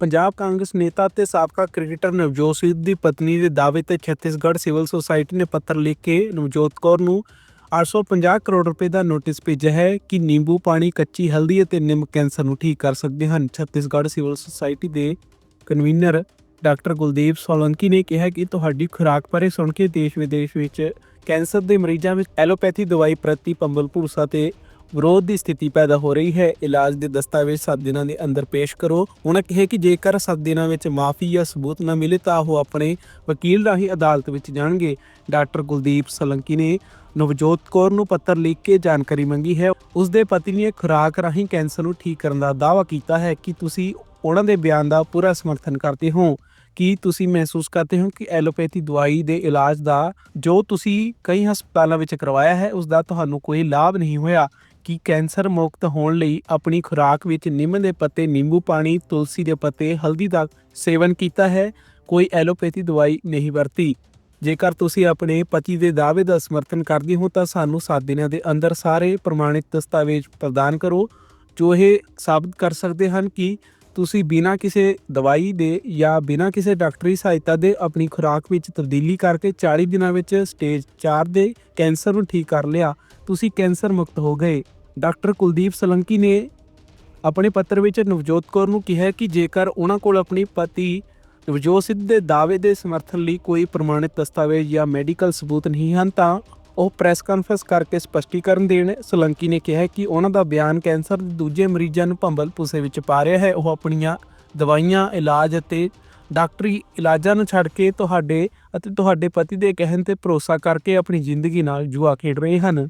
ਪੰਜਾਬ ਕਾਂਗਰਸ ਨੇਤਾ ਤੇ ਸਾਬਕਾ ਕ੍ਰਿਕਟਰ ਨਵਜੋਤ ਸਿੰਘ ਦੀ ਪਤਨੀ ਦੇ ਦਾਅਵੇ ਤੇ ਛੱਤੀਸਗੜ੍ਹ ਸਿਵਲ ਸੁਸਾਇਟੀ ਨੇ ਪੱਤਰ ਲਿਖ ਕੇ ਨਵਜੋਤ ਕੌਰ ਨੂੰ 850 ਕਰੋੜ ਰੁਪਏ ਦਾ ਨੋਟਿਸ ਭੇਜਿਆ ਹੈ ਕਿ ਨਿੰਬੂ ਪਾਣੀ, ਕੱਚੀ ਹਲਦੀ ਅਤੇ ਨਿੰਮ ਕੈਂਸਰ ਨੂੰ ਠੀਕ ਕਰ ਸਕਦੇ ਹਨ। ਛੱਤੀਸਗੜ੍ਹ ਸਿਵਲ ਸੁਸਾਇਟੀ ਦੇ ਕਨਵੀਨਰ ਡਾਕਟਰ ਗੁਲਦੀਪ ਸੋਲੰਕੀ ਨੇ ਕਿਹਾ ਕਿ ਤੁਹਾਡੀ ਖੁਰਾਕ ਬਾਰੇ ਸੁਣ ਕੇ ਦੇਸ਼ ਵਿਦੇਸ਼ ਵਿੱਚ ਕੈਂਸਰ ਦੇ ਮਰੀਜ਼ਾਂ ਵਿੱਚ ਐਲੋਪੈਥੀ ਦਵਾਈ ਪ੍ਰਤੀ ਪੰਬਲ ਭੂਸਾ ਤੇ ਵਿਰੋਧ ਦੀ ਸਥਿਤੀ ਪੈਦਾ ਹੋ ਰਹੀ ਹੈ। ਇਲਾਜ ਦੇ ਦਸਤਾਵੇਜ਼ 7 ਦਿਨਾਂ ਦੇ ਅੰਦਰ ਪੇਸ਼ ਕਰੋ। ਉਹਨਾਂ ਕਿਹਾ ਕਿ ਜੇਕਰ 7 ਦਿਨਾਂ ਵਿੱਚ ਮਾਫੀ ਜਾਂ ਸਬੂਤ ਨਾ ਮਿਲੇ ਤਾਂ ਉਹ ਆਪਣੇ ਵਕੀਲ ਰਾਹੀਂ ਅਦਾਲਤ ਵਿੱਚ ਜਾਣਗੇ। ਡਾਕਟਰ ਗੁਲਦੀਪ ਸਲੰਕੀ ਨੇ ਨਵਜੋਤ ਕੌਰ ਨੂੰ ਪੱਤਰ ਲਿਖ ਕੇ ਜਾਣਕਾਰੀ ਮੰਗੀ ਹੈ। ਉਸ ਦੇ ਪਤੀ ਨੇ ਖੁਰਾਕ ਰਾਹੀਂ ਕੈਂਸਰ ਨੂੰ ਠੀਕ ਕਰਨ ਦਾ ਦਾਅਵਾ ਕੀਤਾ ਹੈ ਕਿ ਤੁਸੀਂ ਉਹਨਾਂ ਦੇ ਬਿਆਨ ਦਾ ਪੂਰਾ ਸਮਰਥਨ ਕਰਦੇ ਹੋ। ਕੀ ਤੁਸੀਂ ਮਹਿਸੂਸ ਕਰਦੇ ਹੋ ਕਿ ਐਲੋਪੈਥੀ ਦਵਾਈ ਦੇ ਇਲਾਜ ਦਾ ਜੋ ਤੁਸੀਂ ਕਈ ਹਸਪਤਾਲਾਂ ਵਿੱਚ ਕਰਵਾਇਆ ਹੈ, ਉਸ ਦਾ ਤੁਹਾਨੂੰ ਕੋਈ ਲਾਭ ਨਹੀਂ ਹੋਇਆ? ਕਿ ਕੈਂਸਰ ਮੁਕਤ ਹੋਣ ਲਈ ਆਪਣੀ ਖੁਰਾਕ ਵਿੱਚ ਨਿੰਮ ਦੇ ਪੱਤੇ, ਨਿੰਬੂ ਪਾਣੀ, ਤੁਲਸੀ ਦੇ ਪੱਤੇ, ਹਲਦੀ ਦਾ ਸੇਵਨ ਕੀਤਾ ਹੈ। ਕੋਈ ਐਲੋਪੈਥੀ ਦਵਾਈ ਨਹੀਂ ਵਰਤੀ। ਜੇਕਰ ਤੁਸੀਂ ਆਪਣੇ ਪਤੀ ਦੇ ਦਾਅਵੇ ਦਾ ਸਮਰਥਨ ਕਰਦੇ ਹੋ, ਤਾਂ ਸਾਨੂੰ 7 ਦਿਨਾਂ ਦੇ ਅੰਦਰ ਸਾਰੇ ਪ੍ਰਮਾਣਿਤ ਦਸਤਾਵੇਜ਼ ਪ੍ਰਦਾਨ ਕਰੋ, ਜੋ ਇਹ ਸਾਬਤ ਕਰ ਸਕਦੇ ਹਨ ਕਿ ਤੁਸੀਂ ਬਿਨਾਂ ਕਿਸੇ ਦਵਾਈ ਦੇ ਜਾਂ ਬਿਨਾਂ ਕਿਸੇ ਡਾਕਟਰੀ ਸਹਾਇਤਾ ਦੇ ਆਪਣੀ ਖੁਰਾਕ ਵਿੱਚ ਤਬਦੀਲੀ ਕਰਕੇ 40 ਦਿਨਾਂ ਵਿੱਚ ਸਟੇਜ 4 ਦੇ ਕੈਂਸਰ ਨੂੰ ਠੀਕ ਕਰ ਲਿਆ। ਤੁਸੀਂ ਕੈਂਸਰ ਮੁਕਤ ਹੋ ਗਏ। ਡਾਕਟਰ ਕੁਲਦੀਪ ਸਲੰਕੀ ਨੇ ਆਪਣੇ ਪੱਤਰ ਵਿੱਚ ਨਵਜੋਤ ਕੌਰ ਨੂੰ ਕਿਹਾ ਕਿ ਜੇਕਰ ਉਹਨਾਂ ਕੋਲ ਆਪਣੀ ਪਤੀ ਨਵਜੋਤ ਸਿੱਧ ਦੇ ਦਾਅਵੇ ਦੇ ਸਮਰਥਨ ਲਈ ਕੋਈ ਪ੍ਰਮਾਣਿਤ ਦਸਤਾਵੇਜ਼ ਜਾਂ ਮੈਡੀਕਲ ਸਬੂਤ ਨਹੀਂ ਹਨ, ਤਾਂ ਉਹ ਪ੍ਰੈਸ ਕਾਨਫਰੰਸ ਕਰਕੇ ਸਪਸ਼ਟੀਕਰਨ ਦੇਣ। ਸਲੰਕੀ ਨੇ ਕਿਹਾ ਕਿ ਉਹਨਾਂ ਦਾ ਬਿਆਨ ਕੈਂਸਰ ਦੇ ਦੂਜੇ ਮਰੀਜ਼ਾਂ ਨੂੰ ਭੰਬਲ ਭੁਸੇ ਵਿੱਚ ਪਾ ਰਿਹਾ ਹੈ। ਉਹ ਆਪਣੀਆਂ ਦਵਾਈਆਂ, ਇਲਾਜ ਅਤੇ ਡਾਕਟਰੀ ਇਲਾਜਾਂ ਨੂੰ ਛੱਡ ਕੇ ਤੁਹਾਡੇ ਅਤੇ ਤੁਹਾਡੇ ਪਤੀ ਦੇ ਕਹਿਣ ਤੇ ਭਰੋਸਾ ਕਰਕੇ ਆਪਣੀ ਜ਼ਿੰਦਗੀ ਨਾਲ ਜੂਆ ਖੇਡ ਰਹੇ ਹਨ।